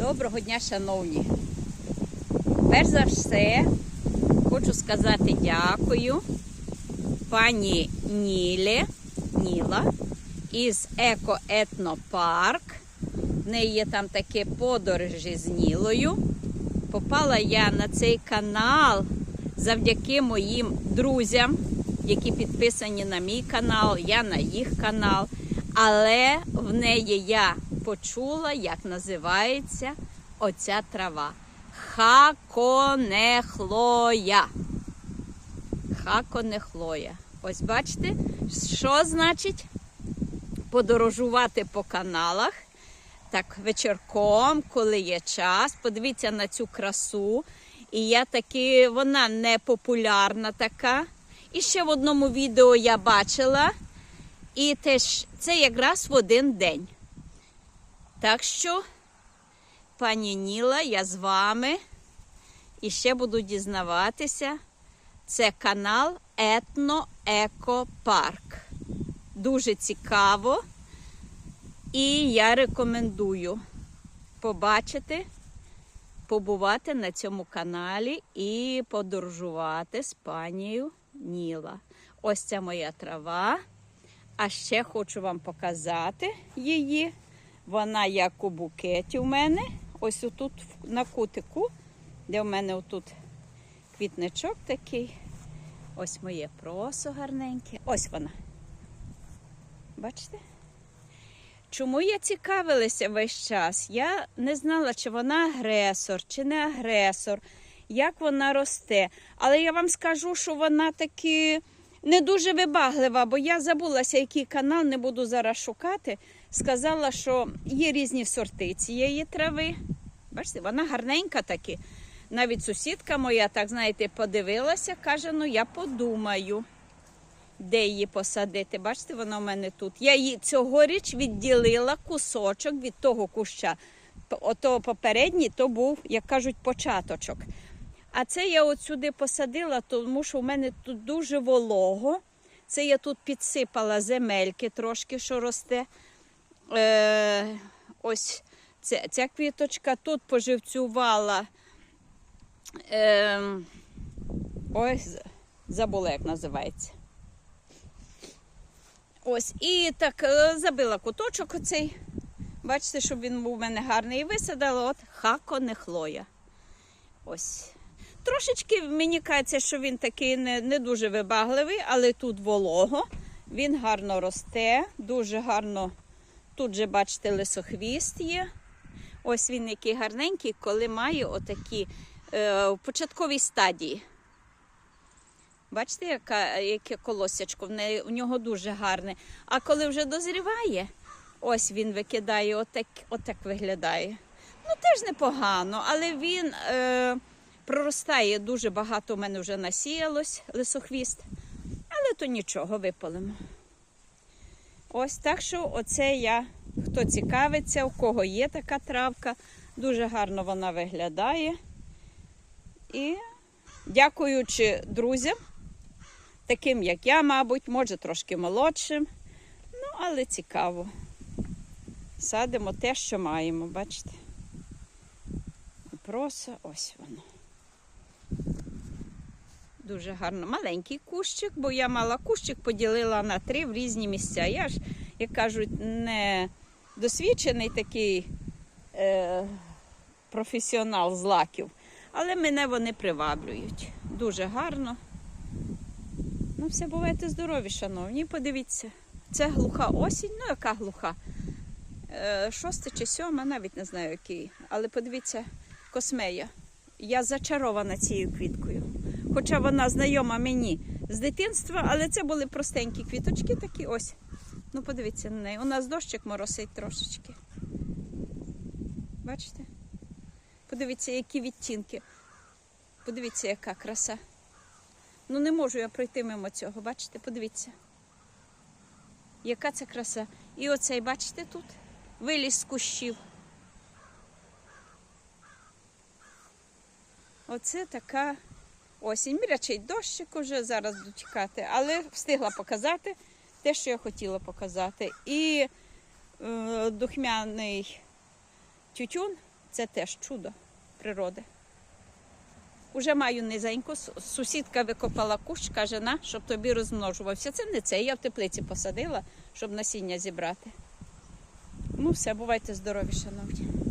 Доброго дня, шановні. Перш за все, хочу сказати дякую пані Нілі, Ніла із Еко Етнопарк. В неї є там такі подорожі з Нілою. Попала я на цей канал завдяки моїм друзям, які підписані на мій канал, я на їх канал. Але в неї я почула, як називається оця трава. Хаконехлоя. Хаконехлоя. Ось бачите, що значить подорожувати по каналах. Так, вечірком, коли є час, подивіться на цю красу. І я таки, вона не популярна така. І ще в одному відео я бачила. І теж це якраз в один день. Так що, пані Ніла, я з вами і ще буду дізнаватися. Це канал Етно Еко Парк. Дуже цікаво. І я рекомендую побачити, побувати на цьому каналі і подорожувати з панією Ніла. Ось це моя трава. А ще хочу вам показати її. Вона як у букеті у мене. Ось отут на кутику, де в мене отут квітничок такий. Ось моє просо гарненьке. Ось вона. Бачите? Чому я цікавилася весь час? Я не знала, чи вона агресор, чи не агресор, як вона росте. Але я вам скажу, що вона таки не дуже вибаглива, бо я забулася, який канал, не буду зараз шукати. Сказала, що є різні сорти цієї трави. Бачите, вона гарненька таки. Навіть сусідка моя, так знаєте, подивилася, каже: ну я подумаю, де її посадити. Бачите, вона в мене тут. Я її цьогоріч відділила кусочок від того куща. Ото попередній то був, як кажуть, початочок. А це я от сюди посадила, тому що в мене тут дуже волого. Це я тут підсипала земельки трошки, що росте. Е, ось ця, ця квіточка тут поживцювала. Е, ось, забула, як називається. Ось, і так е, забила куточок оцей. Бачите, щоб він був у мене гарний. І висадила от хако хаконехлоя. Ось. Трошечки мені кажеться, що він такий не, не дуже вибагливий, але тут волого. Він гарно росте, дуже гарно. Тут же, бачите, лисохвіст є. Ось він який гарненький, коли має отакі е, в початковій стадії. Бачите, яка, яке колосячко, в, неї, в нього дуже гарне. А коли вже дозріває, ось він викидає, отак, отак виглядає. Ну, теж непогано, але він е, проростає дуже багато. У мене вже насіялось лисохвіст. Але то нічого, випалимо. Ось так що оце я, хто цікавиться, у кого є така травка, дуже гарно вона виглядає. І дякуючи друзям, таким як я, мабуть, може трошки молодшим. Ну, але цікаво. Садимо те, що маємо, бачите? Проса, ось воно. Дуже гарно. Маленький кущик, бо я мала кущик, поділила на три в різні місця. Я ж, як кажуть, не досвідчений такий е, професіонал з лаків, але мене вони приваблюють. Дуже гарно. Ну, все, бувайте здорові, шановні. Подивіться, це глуха осінь, ну яка глуха? Е, шоста чи сьома, навіть не знаю який. Але подивіться, космея. Я зачарована цією квіткою. Хоча вона знайома мені з дитинства, але це були простенькі квіточки такі ось. Ну, подивіться на неї. У нас дощик моросить трошечки. Бачите? Подивіться, які відтінки. Подивіться, яка краса. Ну, не можу я пройти мимо цього, бачите? Подивіться. Яка це краса. І оцей, бачите, тут виліз з кущів. Оце така осінь. Мірячий дощик уже зараз буду чекати, але встигла показати те, що я хотіла показати. І е, духмяний тютюн Це теж чудо природи. Уже маю низеньку. Сусідка викопала кущ, каже, на, щоб тобі розмножувався. Це не це, я в теплиці посадила, щоб насіння зібрати. Ну, все, бувайте здорові, шановні.